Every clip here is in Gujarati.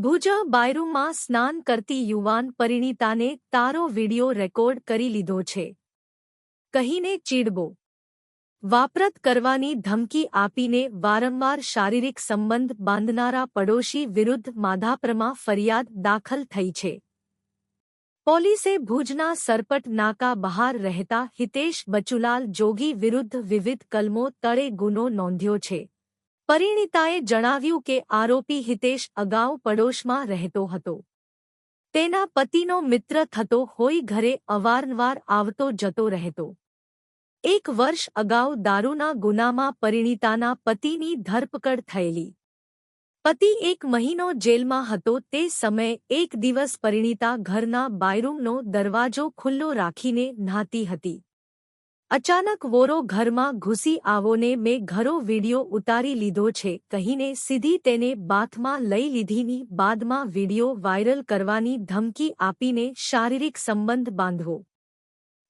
ભુજ બાયરૂમાં સ્નાન કરતી યુવાન પરિણીતાને તારો વિડિયો રેકોર્ડ કરી લીધો છે. કહીને ચીડબો. વાપરત કરવાની ધમકી આપીને વારંવાર શારીરિક સંબંધ બાંધનારા પડોશી વિરુદ્ધ માધાપરમાં ફરિયાદ દાખલ થઈ છે. પોલીસે ભુજના સરપટ નાકા બહાર રહેતા હિતેશ બચુલાલ જોગી વિરુદ્ધ વિવિધ કલમો તળે ગુનો નોંધ્યો છે. પરિણીતાએ જણાવ્યું કે આરોપી હિતેશ અગાઉ પડોશમાં રહેતો હતો. તેના પતિનો મિત્ર થતો હોઈ ઘરે અવારનવાર આવતો જતો રહેતો. એક વર્ષ અગાઉ દારૂના ગુનામાં પરિણીતાના પતિની ધરપકડ થયેલી. પતિ એક મહિનો જેલમાં હતો તે સમયે એક દિવસ પરિણીતા ઘરના બાયરૂમનો દરવાજો ખુલ્લો રાખીને નહાતી હતી. અચાનક વોરો ઘરમાં ઘૂસી આવોને મેં ઘરો વિડિયો ઉતારી લીધો છે, કહીને સીધી તેને બાથમાં લઈ લીધીની બાદમાં વિડિયો વાયરલ કરવાની ધમકી આપીને શારીરિક સંબંધ બાંધવો.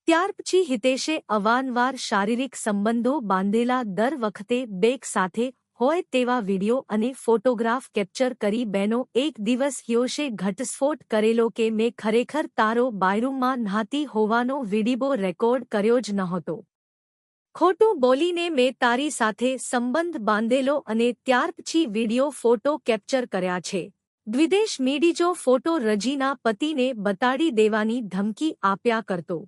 ત્યાર પછી હિતેશે અવારનવાર શારીરિક સંબંધો બાંધેલા દર વખતે બેક સાથે હોય તેવા વિડિયો અને ફોટોગ્રાફ કેપ્ચર કરી બેનો એક દિવસ યોશે ઘટસ્ફોટ કરેલો કે મેં ખરેખર તારો બાયરૂમમાં નહાતી હોવાનો વિડીબો રેકોર્ડ કર્યો જ નહોતો. ખોટું બોલીને મેં તારી સાથે સંબંધ બાંધેલો અને ત્યાર પછી વિડિયો ફોટો કેપ્ચર કર્યા છે. દ્વિદેશ મીડીજો ફોટો રજીના પતિને બતાડી દેવાની ધમકી આપ્યા કરતો.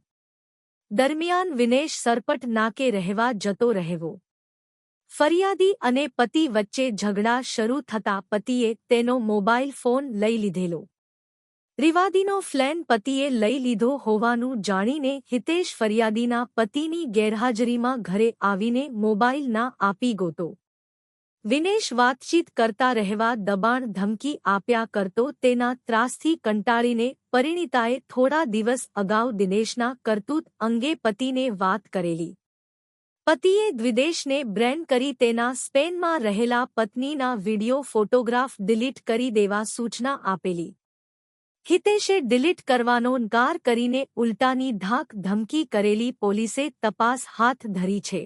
દરમિયાન વિનેશ સરપટ નાકે રહેવા જતો રહેવો. ફરિયાદી અને પતિ વચ્ચે ઝઘડા શરૂ થતા પતિએ તેનો મોબાઈલ ફોન લઈ લીધેલો. રિવાદીનો ફ્લેન પતિએ લઈ લીધો હોવાનું જાણીને હિતેશ ફરિયાદીના પતિની ગેરહાજરીમાં ઘરે આવીને મોબાઈલ ના આપી ગોતો. વિનેશ વાતચીત કરતા રહેવા દબાણ ધમકી આપ્યા કરતો તેના ત્રાસથી કંટાળીને પરિણીતાએ થોડા દિવસ અગાઉ દિનેશના કરતૂત અંગે પતિને વાત કરેલી. પતિએ દ્વિદેશને બ્રેન્ડ કરી તેના સ્પેનમાં રહેલા પત્નીના વિડિયો ફોટોગ્રાફ ડિલીટ કરી દેવા સૂચના આપેલી. હિતેશે ડિલીટ કરવાનો ઇનકાર કરીને ઉલટાની ધાક ધમકી કરેલી પોલીસે તપાસ હાથ ધરી છે.